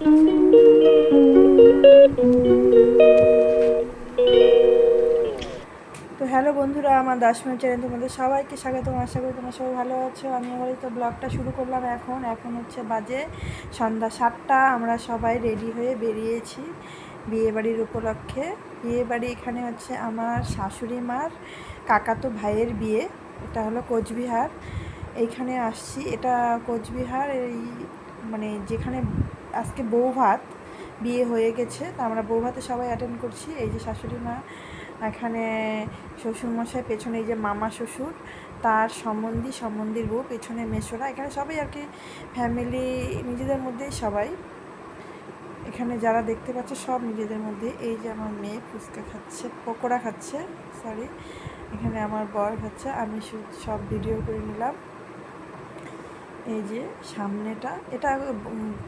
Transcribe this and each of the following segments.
তো হ্যালো বন্ধুরা, আমার দাস মিনিট চ্যানেল তোমাদের সবাইকে স্বাগতম। আশা করি তোমরা সবাই ভালো আছো। আমি আবার তো ব্লগটা শুরু করলাম এখন। এখন হচ্ছে বাজে সন্ধ্যা সাতটা। আমরা সবাই রেডি হয়ে বেরিয়েছি বিয়েবাড়ির উপলক্ষে। বিয়েবাড়ি এখানে হচ্ছে আমার শাশুড়ি মার কাকাতো ভাইয়ের বিয়ে। এটা হলো কোচবিহার। এইখানে আসছি। এটা কোচবিহার এই মানে যেখানে আজকে বউ ভাত বিয়ে হয়ে গেছে, তা আমরা বউ ভাতে সবাই অ্যাটেন্ড করছি। এই যে শাশুড়ি মা, এখানে শ্বশুরমশাই, পেছনে এই যে মামা শ্বশুর, তার সম্বন্ধী, সম্বন্ধীর বউ, পেছনে মেশোরা এখানে সবাই আর কি ফ্যামিলি নিজেদের মধ্যেই সবাই। এখানে যারা দেখতে পাচ্ছে সব নিজেদের মধ্যে। এই যে আমার মেয়ে ফুচকা খাচ্ছে, পকোড়া খাচ্ছে সরি এখানে আমার বর খাচ্ছে, আমি সব ভিডিও করে নিলাম। এই যে সামনেটা, এটা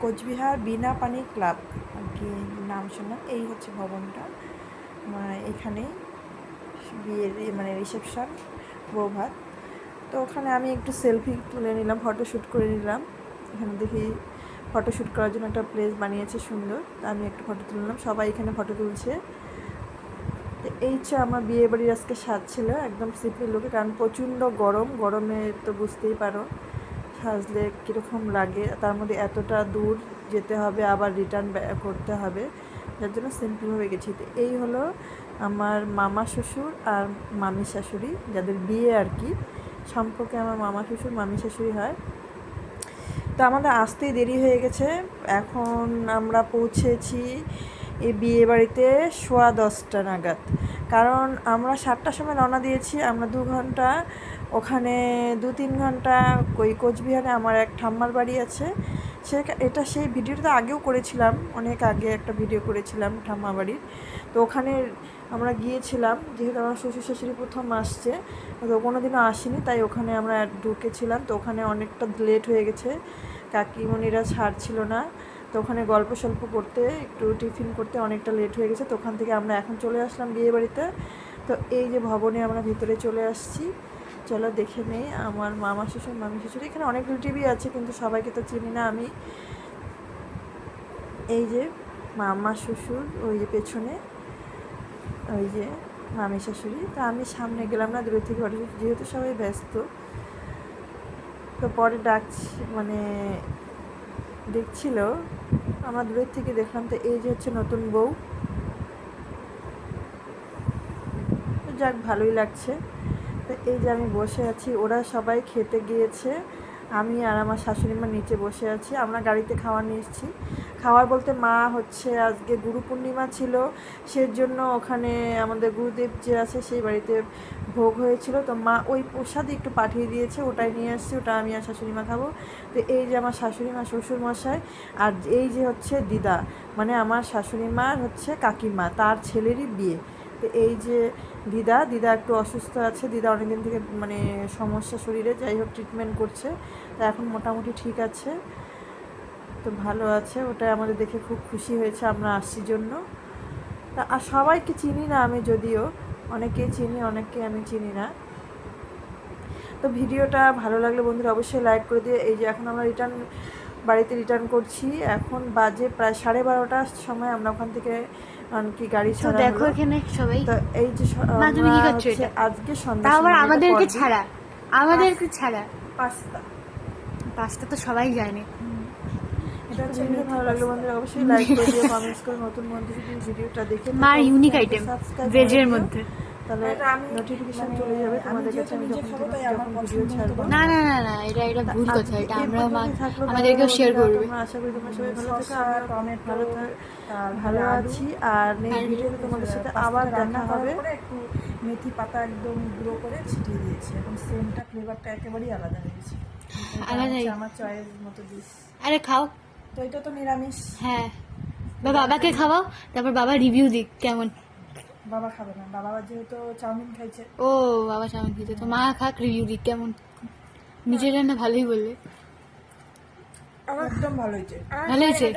কোচবিহার বিনা পানি ক্লাব আর কি নাম শুনলাম, এই হচ্ছে ভবনটা। মানে এখানেই বিয়ের মানে রিসেপশন বৌভাত তো ওখানে আমি একটু সেলফি তুলে নিলাম ফটোশ্যুট করে নিলাম। এখানে দেখি ফটোশ্যুট করার জন্য একটা প্লেস বানিয়েছে সুন্দর আমি একটু ফটো তুলে নিলাম, সবাই এখানে ফটো তুলছে। তো এই হচ্ছে আমার বিয়ে বাড়ির আজকে স্বাদ ছিল, একদম সিম্পল লোকে, কারণ প্রচণ্ড গরম, গরমে তো বুঝতেই পারো। সাজলে কীরকম লাগে, তার মধ্যে এতটা দূর যেতে হবে, আবার রিটার্ন করতে হবে, যার জন্য সিম্পলভাবে গেছি। তো এই হলো আমার মামা শ্বশুর আর মামি শাশুড়ি, যাদের বিয়ে আর কি। সম্পর্কে আমার মামা শ্বশুর, মামি শাশুড়ি হয়। তো আমাদের আসতেই দেরি হয়ে গেছে। এখন আমরা পৌঁছেছি এই বিয়ে বাড়িতে সোয়া দশটা নাগাদ। কারণ আমরা সাতটার সময় রওনা দিয়েছি, আমরা দু ঘণ্টা, ওখানে দু তিন ঘণ্টা ওই কোচবিহারে আমার এক ঠাম্মার বাড়ি আছে। সে এটা সেই ভিডিওটা তো আগেও করেছিলাম, অনেক আগে একটা ভিডিও করেছিলাম ঠাম্মা বাড়ির। তো ওখানে আমরা গিয়েছিলাম, যেহেতু আমার শ্বশুর শাশুড়ি প্রথম আসছে, তো কোনো দিনও আসেনি, তাই ওখানে আমরা ঢুকেছিলাম। তো ওখানে অনেকটা লেট হয়ে গেছে, কাকিমণিরা ছাড়ছিল না। তো ওখানে গল্প সল্প করতে, একটু টিফিন করতে অনেকটা লেট হয়ে গেছে, তো ওখান থেকে আমরা এখন চলে আসলাম বিয়ে বাড়িতে তো এই যে ভবনে আমরা ভিতরে চলে আসছি। চলো দেখে নেই, আমার মামা শ্বশুর, মামি শ্বশুর, এখানে অনেক রিলেটিভই আছে, কিন্তু সবাইকে তো চিনি না আমি। এই যে মামা শ্বশুর, ওই যে পেছনে, ওই যে মামি শাশুড়ি। তো আমি সামনে গেলাম না, দূরে থেকে যেহেতু সবাই ব্যস্ত। তো পরে ডাকছি মানে দেখছিল, আমার দূরের থেকে দেখলাম তো এই যে হচ্ছে নতুন বউ। যাক, ভালোই লাগছে। তো এই যে আমি বসে আছি, ওরা সবাই খেতে গিয়েছে। আমি আর আমার শাশুড়ি মা নিচে বসে আছি। আমরা গাড়িতে খাওয়া নিয়ে এসেছি। খাওয়ার বলতে মা হচ্ছে আজকে গুরু পূর্ণিমা ছিল, সেজন্য ওখানে আমাদের গুরুদেব যে আছে সেই বাড়িতে ভোগ হয়েছিল। তো মা ওই প্রসাদই একটু পাঠিয়ে দিয়েছে, ওটাই নিয়ে আসছি, ওটা আমি আর শাশুড়ি মা খাব। তো এই যে আমার শাশুড়ি মা, শ্বশুর মশাই, আর এই যে হচ্ছে দিদা মানে আমার শাশুড়ি মার হচ্ছে কাকিমা, তার ছেলেরই বিয়ে। তো এই যে দিদা দিদা একটু অসুস্থ আছে, দিদা অনেকদিন থেকে মানে সমস্যা শরীরে, যাই হোক ট্রিটমেন্ট করছে। তা এখন মোটামুটি ঠিক আছে। তো ভালো আছে ওটাই আমাদের দেখে খুব খুশি হয়েছে আমরা আসছি জন্য। তা আর সবাইকে চিনি না আমি যদিও অনেকেই চিনি অনেককে আমি চিনি না। তো ভিডিওটা ভালো লাগলে বন্ধুরা অবশ্যই লাইক করে দিয়ে এই যে এখন আমরা রিটার্ন বাড়িতে রিটার্ন করছি। এখন বাজে প্রায় সাড়ে বারোটার সময় আমরা ওখান থেকে কি গাড়ি ছাড়া দেখো এখানে সবাই। তো এই যে? আজকে সন্ধ্যা আবার আমাদেরকে ছাড়া। আমাদেরকে ছাড়া। পাস্তা। পাঁচটা তো সবাই জানে। এটা ভিডিও ভালো লাগলে বন্ধুরা অবশ্যই লাইক করে দিও কমেন্টস করে নতুন বন্ধু যদি ভিডিওটা দেখে মার ইউনিক আইটেম ভেজের মধ্যে। তাহলে নোটিফিকেশন চলে যাবে তোমাদের কাছে আমি যখন যখন ভিডিও ছাড়বো। না না না না এটা এটা ভুল কথা এটা আমরা আমাদেরকেও শেয়ার করবে। আশা করি তোমরা সবাই ভালো থেকো আমরা ভালো থাক। ভালো আছি আর নেক্সট ভিডিওতে তোমাদের সাথে আবার দেখা হবে। একটু মেথি পাতা একদম গুঁড়ো করে ছিটিয়ে দিয়েছি এখন সেমটা ফ্লেভারটা একেবারেই আলাদা হয়েছে। হচ্ছে আমার চয়েস মতো দিস আরে খাও। তো এটা তো নিরামিষ। হ্যাঁ। বা বাবাকে খাওয়াও তারপর বাবা রিভিউ দিক কেমন। বাবা খাবে না বাবা যেহেতু চাউমিন খাইছে। ও বাবা চাউমিন খেতে তো মা খাক রিভিউ দিক কেমন। নিজের রান্না ভালোই বললে। একদম ভালো হয়েছে। ভালো হয়েছে?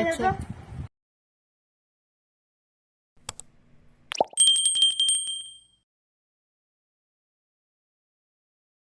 আচ্ছা।